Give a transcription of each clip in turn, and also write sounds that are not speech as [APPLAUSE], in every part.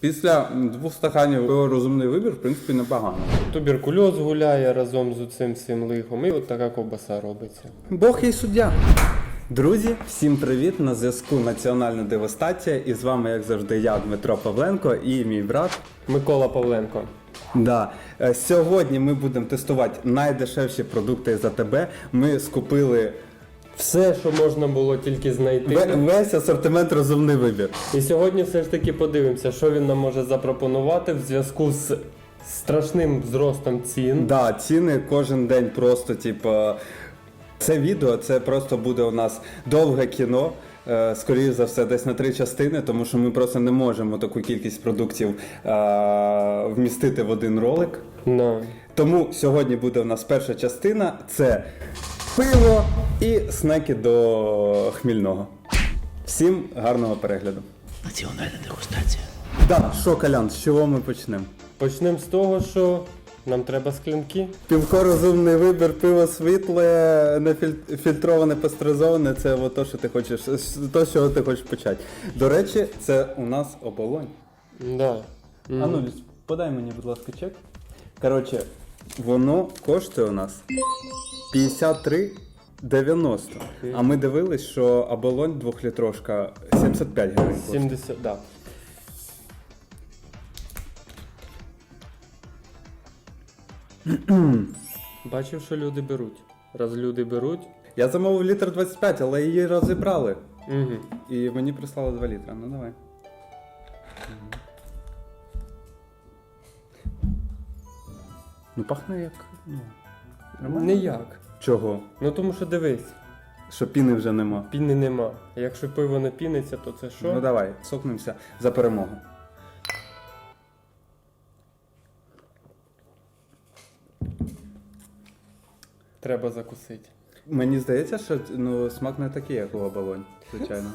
Після двох стаканів пива розумний вибір, в принципі, непогано. Туберкульоз гуляє разом з цим всім лихом, і от така ковбаса робиться. Бог є суддя. Друзі, всім привіт! На зв'язку Національна Девастація. І з вами, як завжди, я, Дмитро Павленко і мій брат. Микола Павленко. Да. Е, Сьогодні ми будемо тестувати найдешевші продукти за тебе. Ми скупили Все, що можна було тільки знайти. ве- весь асортимент розумний вибір. І сьогодні все ж таки подивимося, що він нам може запропонувати в зв'язку з страшним зростом цін. Да, ціни кожен день просто, типу. Це відео, це просто буде у нас довге кіно. е, Скоріше за все, десь на три частини, тому що ми просто не можемо таку кількість продуктів е, вмістити в один ролик. На. Тому сьогодні буде у нас перша частина: це пиво і снеки до хмільного. Всім гарного перегляду. Національна дегустація. Да, що, Колян, з чого ми почнемо? Почнемо з того, що нам треба склянки. Півко розумний вибір, пиво світле, не філь- фільтроване, пастеризоване це от то, що ти хочеш, то, з чого ти хочеш почати. До речі, це у нас оболонь. Да. А ну, подай мені, будь ласка, чек. Коротше, воно коштує у нас 53,90. А ми дивились, що оболонь двохлітрошка 75 гривень. коштує. 70, да. Бачив, що люди беруть. Раз люди беруть. Я замовив літр 25, але її розібрали. Угу. І мені прислали 2 літра. Ну давай. Ну пахне як. Ну, нормально. Ніяк. Чого? Ну тому що дивись, Що піни вже нема. піни нема. Якщо пиво не піниться, то це що? Ну давай, сокнемося за перемогу. Треба закусити. Мені здається, що ну, смак не такий, як у оболонь, звичайно.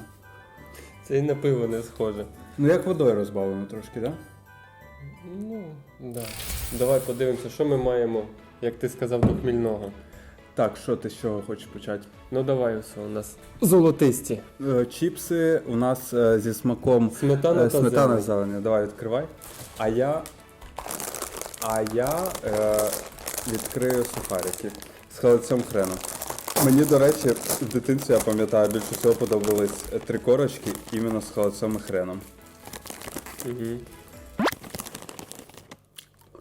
[LAUGHS] Це і на пиво не схоже. Ну як водою розбавлено трошки, так? Да? Ну, да. Давай подивимося, що ми маємо, як ти сказав, до хмільного. Так, що ти з чого хочеш почати? Ну давай усе у нас. Золотисті. Е, Чіпси у нас е, зі смаком Сметана е, та сметана зелень. зелені. Давай відкривай. А я. А я е, відкрию сухарики з холодцем хрену. Мені, до речі, в дитинстві я пам'ятаю, більше всього подобались три корочки іменно з холодцем і хреном. Угу.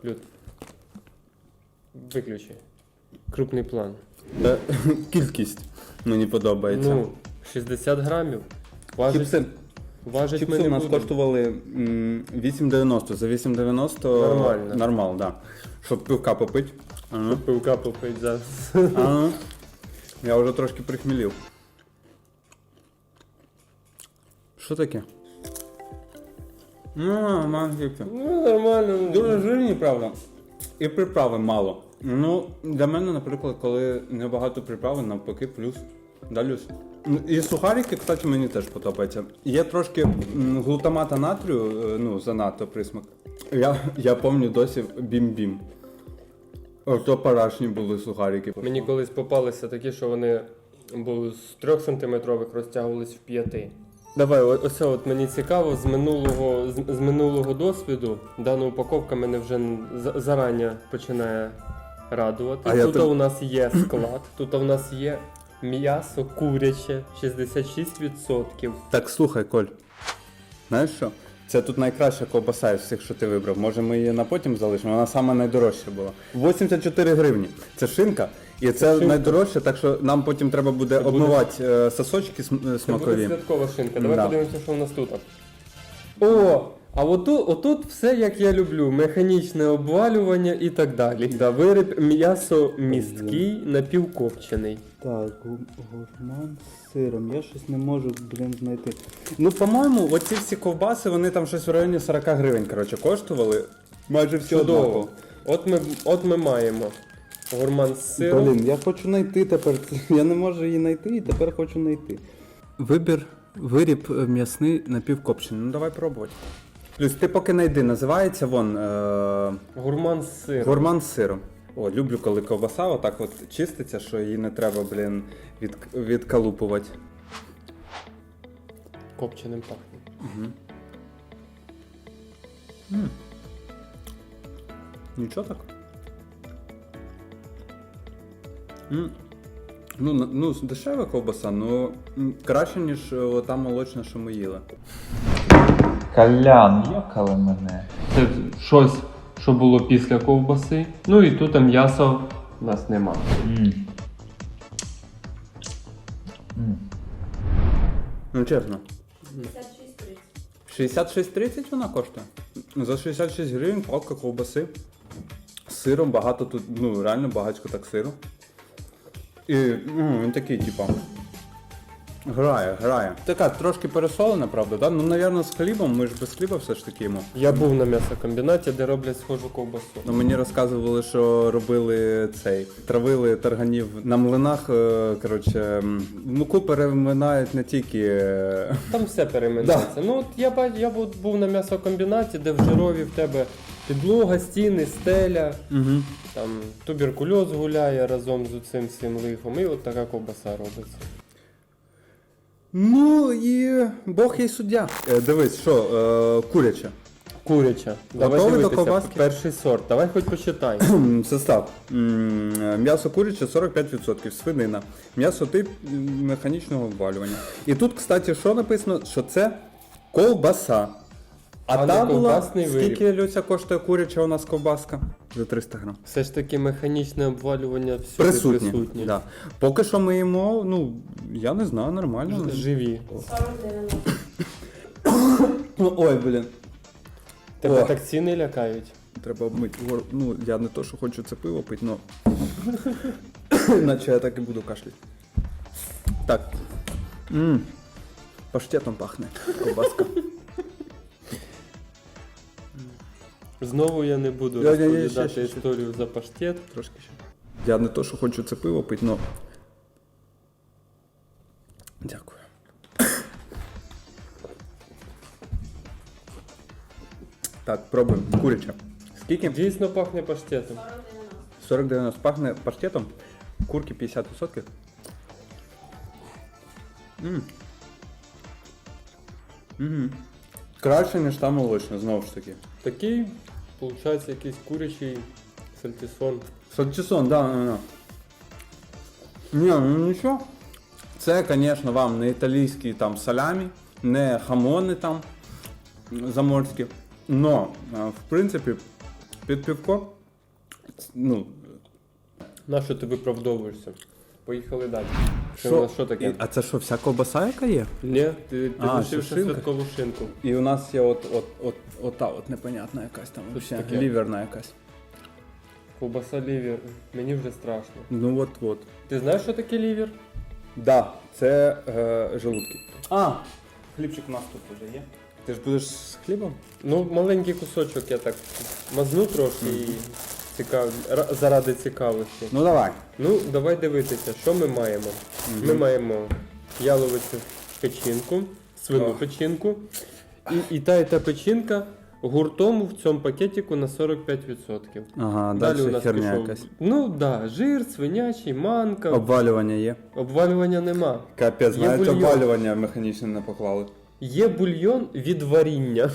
Люд. Виключи. Крупний план. Е, [LAUGHS] Кількість мені подобається. Ну, 60 грамів. Важить, Чіпси, важить чіпси ми у не нас будемо. коштували м, 8,90. За 8,90 Нормально. Нормал, да. Щоб пивка попити. Ага. Пивка попить зараз. Ага. Я вже трошки прихмілів. Що таке? Ну, манківки. Ну, нормально. Дуже жирні, правда. І приправи мало. Ну, для мене, наприклад, коли небагато приправи, навпаки, плюс. Да, Люсь? Ну, І сухарики, кстати, мені теж подобається. Є трошки глутамата натрію, е, ну, занадто присмак. Я, я пам'ятаю досі бім-бім. Ото парашні були сухарики. Мені колись попалися такі, що вони були з 3 сантиметрових розтягувались в 5. Давай, ось от мені цікаво, з минулого, з, з минулого досвіду дана упаковка мене вже за- зарані починає радувати. А я тут тр- у нас є склад, тут у нас є м'ясо куряче 66%. Так слухай, Коль. Знаєш що? Це тут найкраща ковбаса із всіх, що ти вибрав. Може ми її на потім залишимо? Вона сама найдорожча була. 84 гривні. Це шинка. І це це найдорожче, так що нам потім треба буде це обмивати буде... сосочки см- е, Це буде святкова шинка. Давай Да. подивимося, що у нас тут. О! А отут, отут все як я люблю: механічне обвалювання і так далі. Да, виріб м'ясо місткий, напівкопчений. Так, гурман з сиром. Я щось не можу, блін, знайти. Ну, по-моєму, оці всі ковбаси, вони там щось в районі 40 гривень, коротше, коштували. Майже всі Чудово. однаково. От ми, от ми маємо гурман з сиром. Блін, я хочу знайти тепер. [LAUGHS] Я не можу її знайти і тепер хочу знайти. Вибір, виріб м'ясний напівкопчений. Ну давай пробувати. Плюс ти поки знайди, називається вон е, Гурман з сиром. гурман з сиром. О, люблю, коли ковбаса отак от чиститься, що її не треба, блін, від, відкалупувати. Копченим пахне. Нічого так. М. Ну, на- ну, дешева ковбаса, ну м, краще, ніж е, та молочна, що ми їли. Колян, йокали мене. Це щось, що було після ковбаси. Ну і тут м'ясо у нас нема. М. М. Ну, чесно. 56 66,30 вона коштує. За 66 гривень палка ковбаси. З сиром багато тут, ну реально багатько так сиру. І ну, він такий, типа. Грає, грає. Така трошки пересолена, правда, да? Ну, напевно, з хлібом, ми ж без хліба все ж таки їмо. Я був на м'ясокомбінаті, де роблять схожу ковбасу. Ну, мені розказували, що робили цей, травили тарганів на млинах. е, Коротше, м, муку переминають не тільки. е, Там все переминається. Ну от я бачу, я був, був на м'ясокомбінаті, де в жирові в тебе підлога, стіни, стеля, Угу. там туберкульоз гуляє разом з цим всім лихом, і от така ковбаса робиться. Ну і Бог є суддя. Е, дивись, що, е, куряче. Куряча. Давай Готовий до дивитися. ковбаски? Перший сорт. Давай хоч почитай. [CLEARS THROAT] Состав. М, М'ясо куряче 45%, свинина. М'ясо тип м, механічного обвалювання. І тут, кстати, що написано, що це ковбаса. А, А не та була, скільки Люся коштує куряча у нас ковбаска? За 300 грам. Все ж таки механічне обвалювання всюди Присутні. присутнє. Да. Поки що ми їмо, ну, я не знаю, нормально. Живі. Ну, Ой, блін. Тебе О. так ціни лякають. Треба обмити. Ну, я не то, що хочу це пиво пити, но. [COUGHS] Іначе я так і буду кашляти. Так. Паштетом пахне. Ковбаска. Знову я не буду Я- я- я- розповідати ще- ще- історію за паштет. Трошки ще. Я не то, що хочу це пиво пити, но. Дякую. Так, пробуємо. Куряче. Скільки? Дійсно пахне паштетом. 40-90 пахне паштетом. Курки 50%. Ммм. Угу. Краще, ніж там молочне, знову ж таки. Такий, виходить, якийсь курячий сальтісон. Сальчисон, да, да, да. Ні, ну нічого. Це, звісно, вам не італійські там салямі, не хамони там заморські. Но, в принципі, під півко, ну, На що ти виправдовуєшся? Поїхали далі. Що, Що? таке? а це що, вся ковбаса, яка є? Ні, ти, ти А, ще шинка? святкову шинку. І у нас є от, от, от, от та от непонятна якась там, вообще, таке? ліверна якась. Ковбаса лівер. Мені вже страшно. Ну от от. Ти знаєш, що таке лівер? Да, це е, желудки. А, хлібчик у нас тут вже є. Ти ж будеш з хлібом? Ну, маленький кусочок я так мазну трошки і цікав... ра- заради цікавості. Ну давай. Ну, давай дивитися, що ми маємо. Ми маємо яловицю печінку, свину печінку. І, і та, і та печінка гуртом в цьому пакетику на 45%. Ага, Далі далі у нас херня пішов. якась. Ну так, да, жир, свинячий, манка, Обвалювання є. обвалювання нема. Капець, Є навіть бульйон. обвалювання механічне не поклали. Є бульйон від варіння.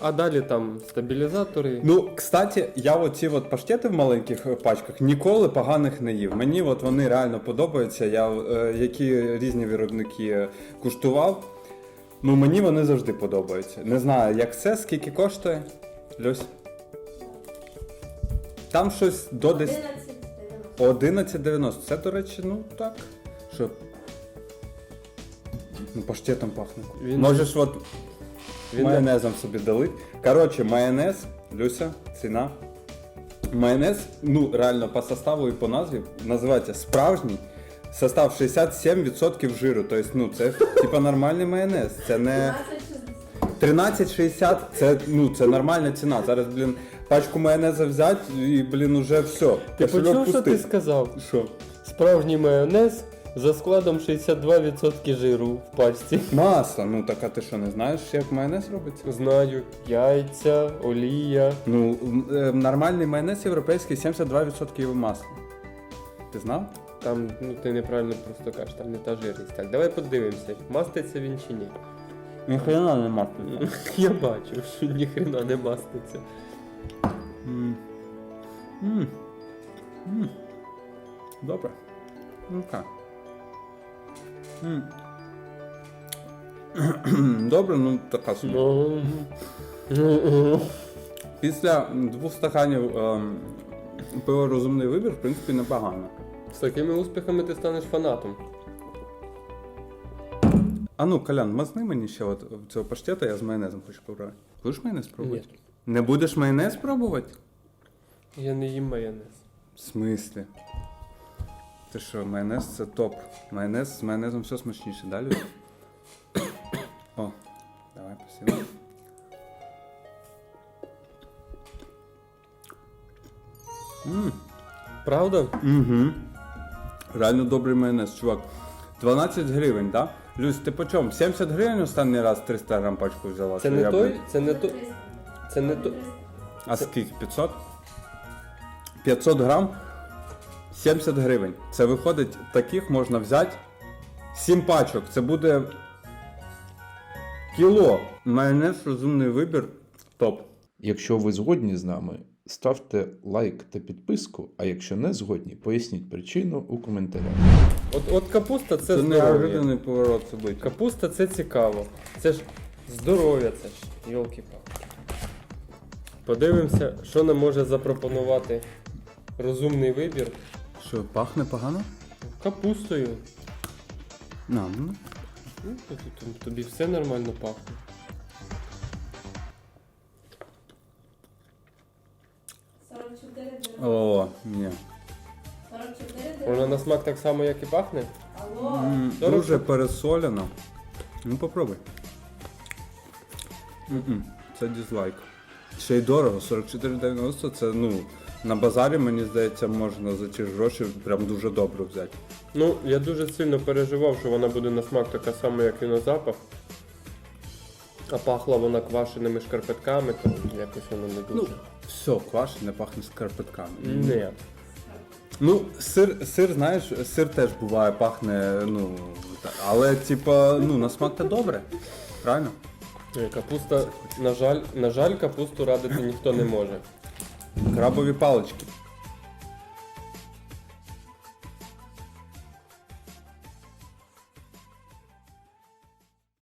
А далі там стабілізатори. Ну, кстати, я оці от паштети в маленьких пачках ніколи поганих не їв. Мені от вони реально подобаються. Я е, які різні виробники куштував. Ну мені вони завжди подобаються. Не знаю, як це, скільки коштує. Люсь. Там щось до десь 11,90. 11,90. Це, до речі, ну так. Що? Ну, паштетом пахне. Він- Можеш от Він майонезом собі долить. Коротше, майонез, Люся, ціна. Майонез, ну реально по составу і по назві, називається справжній. Состав 67% жиру. Тобто, ну це типа нормальний майонез. Це не 13,60. 13,60, це ну це нормальна ціна. Зараз, блін, пачку майонеза взяти і, блін, уже все. Ти Кошельок почув, що ти сказав? Що? Справжній майонез за складом 62% жиру в пачці. Масло, ну так а ти що, не знаєш, як майонез робиться? Знаю, яйця, олія. Ну, е, нормальний майонез європейський 72% масла. Ти знав? Там, ну ти неправильно просто кажеш, там не та жирність. Так, давай подивимося, маститься він чи ні. Ніхрена не маститься. [LAUGHS] Я бачу, що ніхрена не маститься. М. М. М. Добре. Окей. М. [CLEARS THROAT] Добре, ну така собі. Після двох стаканів ем, пива розумний вибір, в принципі, непогано. З такими успіхами ти станеш фанатом. А ну, Колян, мазни мені ще от цього паштета, я з майонезом хочу побрати. Будеш майонез пробувати? Ні. Не будеш майонез пробувати? Я не їм майонез. В смислі? Ти що, майонез це топ. Майонез з майонезом все смачніше, да, Люд? О, давай посіли. Правда? Угу. Реально добрий майонез, чувак. 12 гривень, да? Люсь, ти по чому? 70 гривень останній раз 300 грам пачку взяла? Це не я той, це не той. Це не той. А скільки? 500? 500 грам 70 гривень. Це виходить, таких можна взяти 7 пачок. Це буде кіло. Майонез розумний вибір. Топ. Якщо ви згодні з нами, ставте лайк та підписку, а якщо не згодні, поясніть причину у коментарях. От, от капуста це Це здоров'я. неожиданний поворот событий. Капуста це цікаво. Це ж здоров'я, це ж. йолки палки Подивимося, що нам може запропонувати розумний вибір Що, пахне погано? капустою. На, ну. Ну, то- то- то- Тобі все нормально пахне. О, ні. Вона на смак так само, як і пахне. М, Дорого? Дуже пересолено. Ну попробуй. М-м, Це дизлайк. Ще й дорого, 44,90 це ну. На базарі, мені здається, можна за ті ж гроші прям дуже добре взяти. Ну, я дуже сильно переживав, що вона буде на смак така сама, як і на запах. А пахла вона квашеними шкарпетками, то якось воно не Ну, дуже. все, квашене пахне скарпетками. Ні. Ну, сир, сир, знаєш, сир теж буває, пахне, ну, та- але типа, ну, на смак то добре. Правильно? Капуста, на жаль, на жаль, капусту радити ніхто не може. Крабові палички.